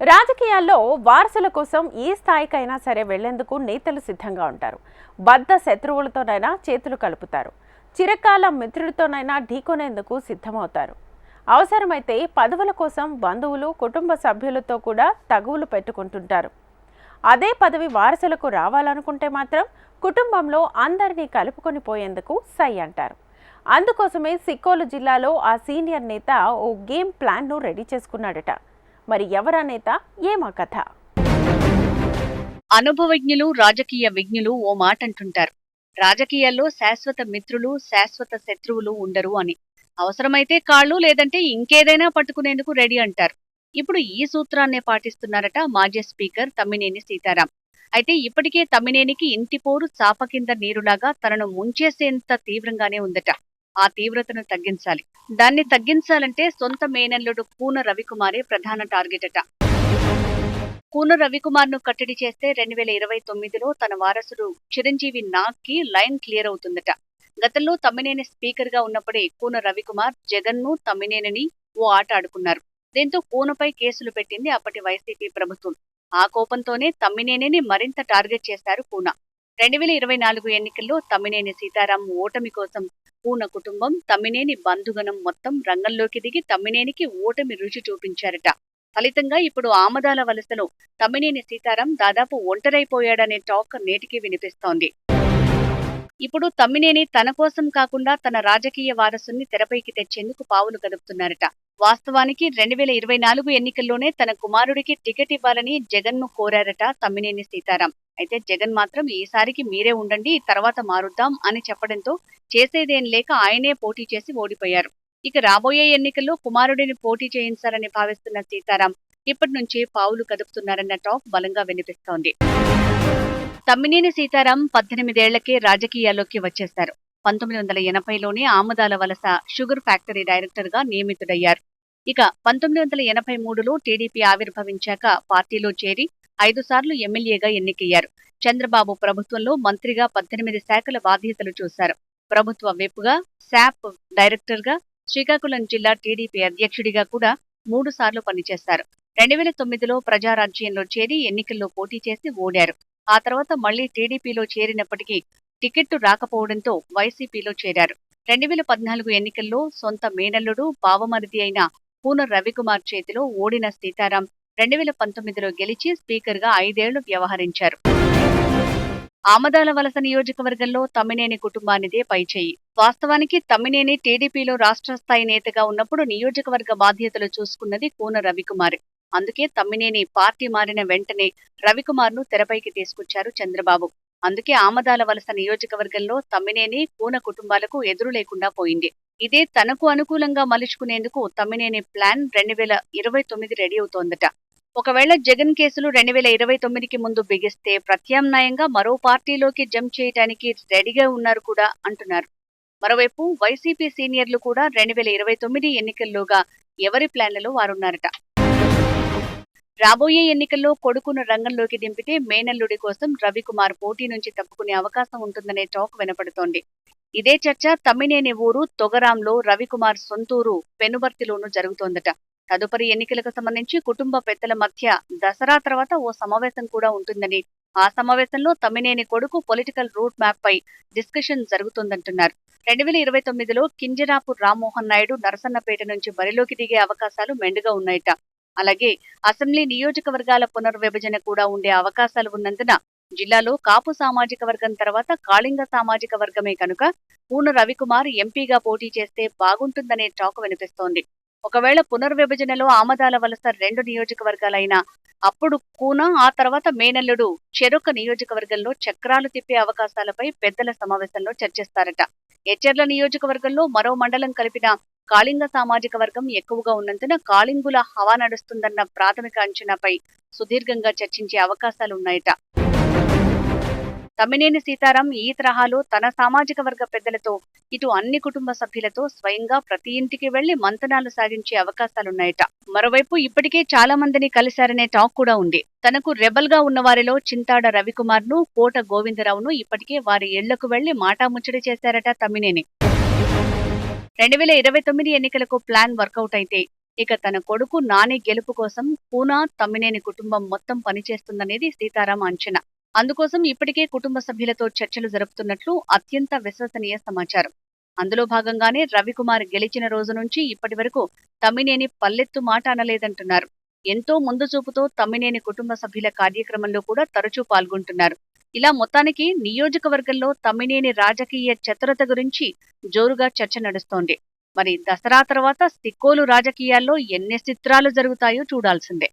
రాజకీయాల్లో వారసుల కోసం ఏ స్థాయికైనా సరే వెళ్ళేందుకు నేతలు సిద్ధంగా ఉంటారు. బద్ద శత్రువులతోనైనా చేతులు కలుపుతారు. చిరకాల మిత్రులతోనైనా ఢీకొనేందుకు సిద్ధమవుతారు. అవసరమైతే పదవుల కోసం బంధువులు కుటుంబ సభ్యులతో కూడా తగువులు పెట్టుకుంటుంటారు. అదే పదవి వారసులకు రావాలనుకుంటే మాత్రం కుటుంబంలో అందరినీ కలుపుకొని పోయేందుకు సై అంటారు. అందుకోసమే సిక్కోలు జిల్లాలో ఆ సీనియర్ నేత ఓ గేమ్ ప్లాన్ను రెడీ చేసుకున్నాడట. మరి ఎవరా నేత? ఏమా కథ? అనుభవజ్ఞులు రాజకీయ విజ్ఞులు ఓ మాట అంటుంటారు రాజకీయాల్లో శాశ్వత మిత్రులు శాశ్వత శత్రువులు ఉండరు అని. అవసరమైతే కాళ్ళు లేదంటే ఇంకేదైనా పట్టుకునేందుకు రెడీ అంటారు. ఇప్పుడు ఈ సూత్రాన్నే పాటిస్తున్నారట మాజీ స్పీకర్ తమ్మినేని సీతారాం. అయితే ఇప్పటికే తమ్మినేనికి ఇంటి పోరు చాప కింద నీరులాగా తనను ముంచేసేంత తీవ్రంగానే ఉందట. ఆ తీవ్రతను తగ్గించాలి. దాన్ని తగ్గించాలంటే సొంత మేనల్లుడు కూన రవికుమారే ప్రధాన టార్గెట్ అట. కూన రవికుమార్ను కట్టడి చేస్తే రెండు వేల ఇరవై తొమ్మిదిలో తన వారసుడు చిరంజీవి నాగ్కి లైన్ క్లియర్ అవుతుందట. గతంలో తమ్మినేని స్పీకర్గా ఉన్నప్పుడే కూన రవికుమార్ జగన్ను తమ్మినేనిని ఓ ఆట ఆడుకున్నారు. దీంతో కూనపై కేసులు పెట్టింది అప్పటి వైసీపీ ప్రభుత్వం. ఆ కోపంతోనే తమ్మినేనిని మరింత టార్గెట్ చేశారు కూన రెండు వేల ఇరవై నాలుగు ఎన్నికల్లో తమ్మినేని సీతారాం ఓటమి కోసం పూన కుటుంబం తమ్మినేని బంధుగణం మొత్తం రంగంలోకి దిగి తమ్మినేనికి ఓటమి రుచి చూపించారట. ఫలితంగా ఇప్పుడు ఆమదాల వలసలో తమ్మినేని సీతారాం దాదాపు ఒంటరైపోయాడనే టాక్ నేటికి వినిపిస్తోంది. ఇప్పుడు తమ్మినేని తన కోసం కాకుండా తన రాజకీయ వారసుని తెరపైకి తెచ్చేందుకు పావులు కదుపుతున్నారట వాస్తవానికి రెండు వేల ఇరవై నాలుగు ఎన్నికల్లోనే తన కుమారుడికి టికెట్ ఇవ్వాలని జగన్ను కోరారట తమ్మినేని సీతారాం. అయితే జగన్ మాత్రం ఈసారికి మీరే ఉండండి తర్వాత మారుద్దాం అని చెప్పడంతో చేసేదేం లేక ఆయనే పోటీ చేసి ఓడిపోయారు. ఇక రాబోయే ఎన్నికల్లో కుమారుడిని పోటీ చేయించాలని భావిస్తున్న సీతారాం ఇప్పటి నుంచి పావులు కదుపుతున్నారన్న టాక్ బలంగా వినిపిస్తోంది. తమ్మినేని సీతారాం పద్దెనిమిదేళ్ళకే రాజకీయాల్లోకి వచ్చేశారు. పంతొమ్మిది వందల ఎనభైలోనే ఆముదాల వలస షుగర్ ఫ్యాక్టరీ డైరెక్టర్గా నియమితుడయ్యారు. ఇక పంతొమ్మిది వందల ఎనభై మూడులో టీడీపీ ఆవిర్భవించాక పార్టీలో చేరి ఐదు సార్లు ఎమ్మెల్యేగా ఎన్నికయ్యారు. చంద్రబాబు ప్రభుత్వంలో మంత్రిగా పద్దెనిమిది శాఖల బాధ్యతలు చూశారు. ప్రభుత్వ విప్గా శాప్ డైరెక్టర్గా శ్రీకాకుళం జిల్లా టీడీపీ అధ్యక్షుడిగా కూడా మూడు సార్లు పనిచేశారు. రెండు వేల తొమ్మిదిలో ప్రజారాజ్యంలో చేరి ఎన్నికల్లో పోటీ చేసి ఓడారు. ఆ తర్వాత మళ్ళీ టీడీపీలో చేరినప్పటికీ టికెట్టు రాకపోవడంతో వైసీపీలో చేరారు. రెండు వేల పద్నాలుగు ఎన్నికల్లో సొంత మేనల్లుడు బావమరిది అయిన పూన రవికుమార్ చేతిలో ఓడిన సీతారాం రెండు వేల పంతొమ్మిదిలో గెలిచి స్పీకర్గా ఐదేళ్ళు వ్యవహరించారు. ఆమదాల వలస నియోజకవర్గంలో తమ్మినేని కుటుంబానిదే పైచేయి. వాస్తవానికి తమ్మినేని టీడీపీలో రాష్ట్ర స్థాయి నేతగా ఉన్నప్పుడు నియోజకవర్గ బాధ్యతలు చూసుకున్నది కూన రవికుమార్. అందుకే తమ్మినేని పార్టీ మారిన వెంటనే రవికుమార్ను తెరపైకి తీసుకొచ్చారు చంద్రబాబు. అందుకే ఆమదాల వలస నియోజకవర్గంలో తమ్మినేని కూన కుటుంబాలకు ఎదురు లేకుండా పోయింది. ఇదే తనకు అనుకూలంగా మలుచుకునేందుకు తమ్మినేని ప్లాన్ రెండు వేల ఇరవై తొమ్మిది రెడీ అవుతోందట. ఒకవేళ జగన్ కేసులు రెండు వేల ఇరవై తొమ్మిదికి ముందు బిగిస్తే ప్రత్యామ్నాయంగా మరో పార్టీలోకి జంప్ చేయడానికి రెడీగా ఉన్నారు కూడా అంటున్నారు. మరోవైపు వైసీపీ సీనియర్లు కూడా రెండు వేల ఇరవై తొమ్మిది ఎన్నికల్లోగా ఎవరి ప్లాన్లలో వారున్నారట. రాబోయే ఎన్నికల్లో కొడుకును రంగంలోకి దింపితే మేనల్లుడి కోసం రవికుమార్ పోటీ నుంచి తప్పుకునే అవకాశం ఉంటుందనే టాక్ వినపడుతోంది. ఇదే చర్చ తమ్మినేని ఊరు తొగరాంలో రవికుమార్ సొంతూరు పెనుబర్తిలోనూ జరుగుతోందట. తదుపరి ఎన్నికలకు సంబంధించి కుటుంబ పెద్దల మధ్య దసరా తర్వాత ఓ సమావేశం కూడా ఉంటుందని ఆ సమావేశంలో తమ్మినేని కొడుకు పొలిటికల్ రూట్ మ్యాప్ పై డిస్కషన్ జరుగుతుందంటున్నారు. రెండు వేల ఇరవై తొమ్మిదిలో కింజరాపు రామ్మోహన్ నాయుడు నరసన్నపేట నుంచి బరిలోకి దిగే అవకాశాలు మెండుగా ఉన్నాయట. అలాగే అసెంబ్లీ నియోజకవర్గాల పునర్విభజన కూడా ఉండే అవకాశాలు ఉన్నందున జిల్లాలో కాపు సామాజిక వర్గం తర్వాత కాళింగ సామాజిక వర్గమే కనుక పూర్ణ రవికుమార్ ఎంపీగా పోటీ చేస్తే బాగుంటుందనే టాక్ వినిపిస్తోంది. ఒకవేళ పునర్విభజనలో ఆమదాల వలస రెండు నియోజకవర్గాలైన అప్పుడు కూన ఆ తర్వాత మేనల్లుడు చెరొక నియోజకవర్గంలో చక్రాలు తిప్పే అవకాశాలపై పెద్దల సమావేశంలో చర్చిస్తారట. ఎచ్చెర్ల నియోజకవర్గంలో మరో మండలం కలిపిన కాళింగ సామాజిక వర్గం ఎక్కువగా ఉన్నందున కాళింగుల హవా నడుస్తుందన్న ప్రాథమిక అంచనాపై సుదీర్ఘంగా చర్చించే అవకాశాలున్నాయట. తమ్మినేని సీతారాం ఈ తరహాలో తన సామాజిక వర్గ పెద్దలతో ఇటు అన్ని కుటుంబ సభ్యులతో స్వయంగా ప్రతి ఇంటికి వెళ్ళి మంతనాలు సాగించే అవకాశాలున్నాయట. మరోవైపు ఇప్పటికే చాలా మందిని కలిశారనే టాక్ కూడా ఉంది. తనకు రెబల్గా ఉన్నవారిలో చింతాడ రవికుమార్ను కోట గోవిందరావును ఇప్పటికే వారి ఇళ్ళకు వెళ్ళి మాటాముచ్చడి చేశారట తమ్మినేని. రెండు వేల ఇరవై తొమ్మిది ఎన్నికలకు ప్లాన్ వర్కౌట్ అయితే ఇక తన కొడుకు నాని గెలుపు కోసం పూనా తమ్మినేని కుటుంబం మొత్తం పనిచేస్తుందనేది సీతారాం అంచనా. అందుకోసం ఇప్పటికే కుటుంబ సభ్యులతో చర్చలు జరుపుతున్నట్లు అత్యంత విశ్వసనీయ సమాచారం. అందులో భాగంగానే రవికుమార్ గెలిచిన రోజు నుంచి ఇప్పటి వరకు తమ్మినేని పల్లెత్తు మాట అనలేదంటున్నారు. ఎంతో ముందు చూపుతో తమ్మినేని కుటుంబ సభ్యుల కార్యక్రమంలో కూడా తరచూ పాల్గొంటున్నారు. ఇలా మొత్తానికి నియోజకవర్గంలో తమ్మినేని రాజకీయ చతురత గురించి జోరుగా చర్చ నడుస్తోంది. మరి దసరా తర్వాత సిక్కోలు రాజకీయాల్లో ఎన్ని చిత్రాలు జరుగుతాయో చూడాల్సిందే.